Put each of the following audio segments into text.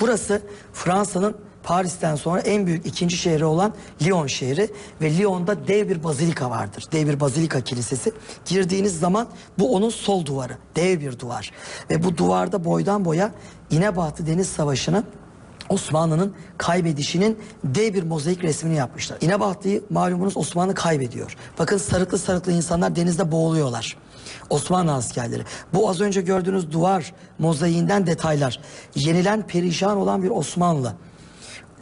Burası Fransa'nın Paris'ten sonra en büyük ikinci şehri olan Lyon şehri ve Lyon'da dev bir bazilika vardır. Dev bir bazilika kilisesi. Girdiğiniz zaman bu onun sol duvarı. Dev bir duvar. Ve bu duvarda boydan boya İnebahtı Deniz Savaşı'nı Osmanlı'nın kaybedişinin dev bir mozaik resmini yapmışlar. İnebahtı'yı malumunuz Osmanlı kaybediyor. Bakın sarıklı sarıklı insanlar denizde boğuluyorlar. Osmanlı askerleri. Bu az önce gördüğünüz duvar mozaiğinden detaylar. Yenilen perişan olan bir Osmanlı.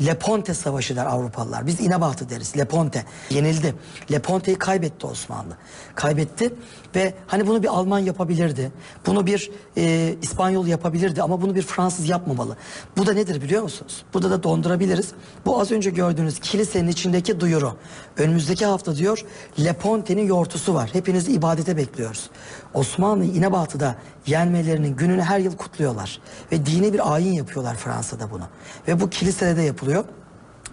Leponte Savaşı der Avrupalılar. Biz İnebahtı deriz. Leponte. Yenildi. Leponte'yi kaybetti Osmanlı. Kaybetti ve hani bunu bir Alman yapabilirdi. Bunu bir e, İspanyol yapabilirdi ama bunu bir Fransız yapmamalı. Bu da nedir biliyor musunuz? Burada da dondurabiliriz. Bu az önce gördüğünüz kilisenin içindeki duyuru. Önümüzdeki hafta diyor Leponte'nin yortusu var. Hepinizi ibadete bekliyoruz. Osmanlı İnebahtı'da yenmelerinin gününü her yıl kutluyorlar. Ve dini bir ayin yapıyorlar Fransa'da bunu. Ve bu kilisede de yapılıyor.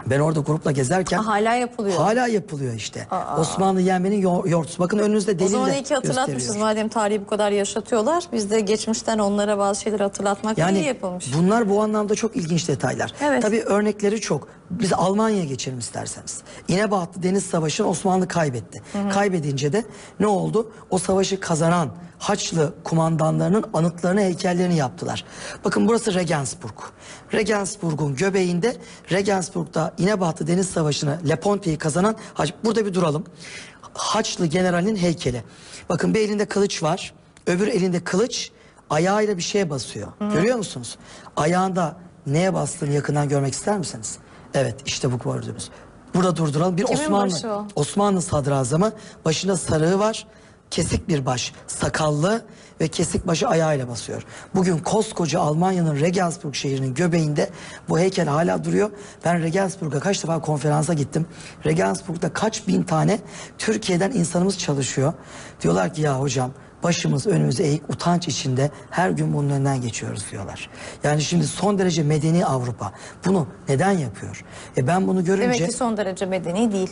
Ben orada grupla gezerken Ha, hala yapılıyor. hala yapılıyor işte. Osmanlı yenmenin yo- yortusu. Bakın önünüzde O delil zaman de iyi ki hatırlatmışız. Madem tarihi bu kadar yaşatıyorlar. Biz de geçmişten onlara bazı şeyleri hatırlatmak iyi Yani yapılmış. bunlar bu anlamda çok ilginç detaylar. Evet. Tabii örnekleri çok. Biz Almanya'ya geçelim isterseniz. İnebahtı Deniz Savaşı'nı Osmanlı kaybetti. Kaybedince de ne oldu? O savaşı kazanan Haçlı kumandanlarının anıtlarını, heykellerini yaptılar. Bakın burası Regensburg. Regensburg'un göbeğinde Regensburg'da İnebahtı Deniz Savaşı'nı Leponte'yi kazanan Haç- burada bir duralım. Haçlı generalin heykeli. Bakın bir elinde kılıç var. Öbür elinde kılıç ayağıyla bir şeye basıyor. Görüyor musunuz? Ayağında neye bastığını yakından görmek ister misiniz? Evet işte bu gördüğümüz. Burada durduralım. Bir Kimin Osmanlı? Osmanlı sadrazamı başında sarığı var. Kesik bir baş, sakallı ve kesik başı ayağıyla basıyor. Bugün koskoca Almanya'nın Regensburg şehrinin göbeğinde bu heykel hala duruyor. Ben Regensburg'a kaç defa konferansa gittim. Regensburg'da kaç bin tane Türkiye'den insanımız çalışıyor. Diyorlar ki ya hocam başımız önümüze eğik utanç içinde her gün bunun önünden geçiyoruz diyorlar. Yani şimdi son derece medeni Avrupa bunu neden yapıyor? E ben bunu görünce Demek ki son derece medeni değil.